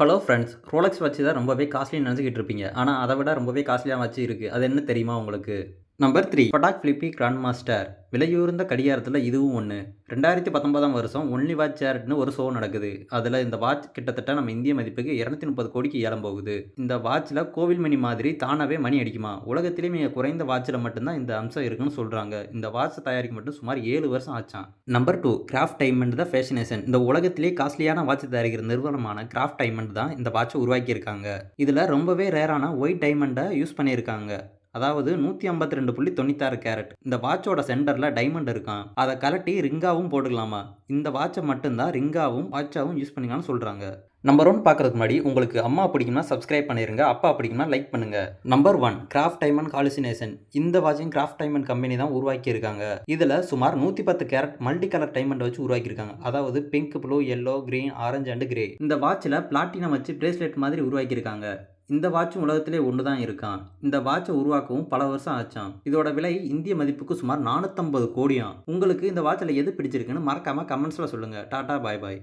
Hello friends Rolex watch தான் ரொம்பவே காஸ்ட்லின்னு நினச்சிக்கிட்டு இருப்பீங்க. ஆனால் அதை விட ரொம்பவே காஸ்ட்லியாக வாட்ச் இருக்குது அது என்ன தெரியுமா உங்களுக்கு? Number three Patek Philippe grand master விலையுயர்ந்த கடிகாரத்தில் இதுவும் ஒன்று ரெண்டாயிரத்தி பத்தொன்பதாம் வருஷம் ஒன்லி வாட்ச் சேரட்னு ஒரு ஷோ நடக்குது. அதில் இந்த வாட்ச் கிட்டத்தட்ட நம்ம இந்திய மதிப்புக்கு இரநூத்தி முப்பது கோடிக்கு ஏலம் போகுது. இந்த வாட்சில் கோவில் மணி மாதிரி தானாகவே மணி அடிக்குமா? உலகத்திலே மிக குறைந்த வாட்சில் மட்டும்தான் இந்த அம்சம் இருக்குன்னு சொல்கிறாங்க இந்த வாட்ச் தயாரிக்க மட்டும் சுமார் ஏழு வருஷம் ஆச்சான் நம்பர் டூ கிராஃப்ட் டைமண்ட் தான் ஃபேஷனேஷன் இந்த உலகத்திலே காஸ்ட்லியான வாட்ச் தயாரிக்கிற நிறுவனமான கிராஃப்ட் டைமண்ட் தான் இந்த வாட்சை உருவாக்கியிருக்காங்க. இதில் ரொம்பவே ரேரான ஒயிட் டைமண்டை யூஸ் பண்ணியிருக்காங்க. அதாவது நூற்றி ஐம்பத்தி ரெண்டு புள்ளி தொண்ணூத்தாறு கேரட். இந்த வாட்சோட சென்டரில் டைமண்ட் இருக்கான் அதை கலட்டி ரிங்காவும் போட்டுக்கலாமா? இந்த வாட்சை மட்டும்தான் ரிங்காவும் வாட்சாவும் யூஸ் பண்ணிக்கலாம்னு சொல்கிறாங்க நம்பர் ஒன் பார்க்கறதுக்கு முன்னாடி உங்களுக்கு அம்மா பிடிக்கும்னா சப்ஸ்கிரைப் பண்ணிடுங்க அப்பா பிடிக்கும்னா லைக் பண்ணுங்க. Number one Graff diamond hallucination இந்த வாட்சிங் கிராஃப்ட் டைமண்ட் கம்பெனி தான் உருவாக்கி இருக்காங்க இதில் சுமார் நூற்றி பத்து கேரட் மல்டி கலர் டைமண்ட் வச்சு உருவாக்கியிருக்காங்க. அதாவது pink blue yellow green orange and grey. இந்த வாட்சில் பிளாட்டினம் வச்சு பிரேஸ்லெட் மாதிரி உருவாக்கியிருக்காங்க. இந்த வாட்சும் உலகத்திலே ஒன்று தான் இருக்கான். இந்த வாட்சை உருவாக்கவும் பல வருஷம் ஆச்சான். இதோட விலை இந்திய மதிப்புக்கு சுமார் நானூற்றம்பது கோடியாம். உங்களுக்கு இந்த வாட்சில் எது பிடிச்சிருக்குன்னு மறக்காமல் கமெண்ட்ஸில் சொல்லுங்கள் டாடா பாய் பாய்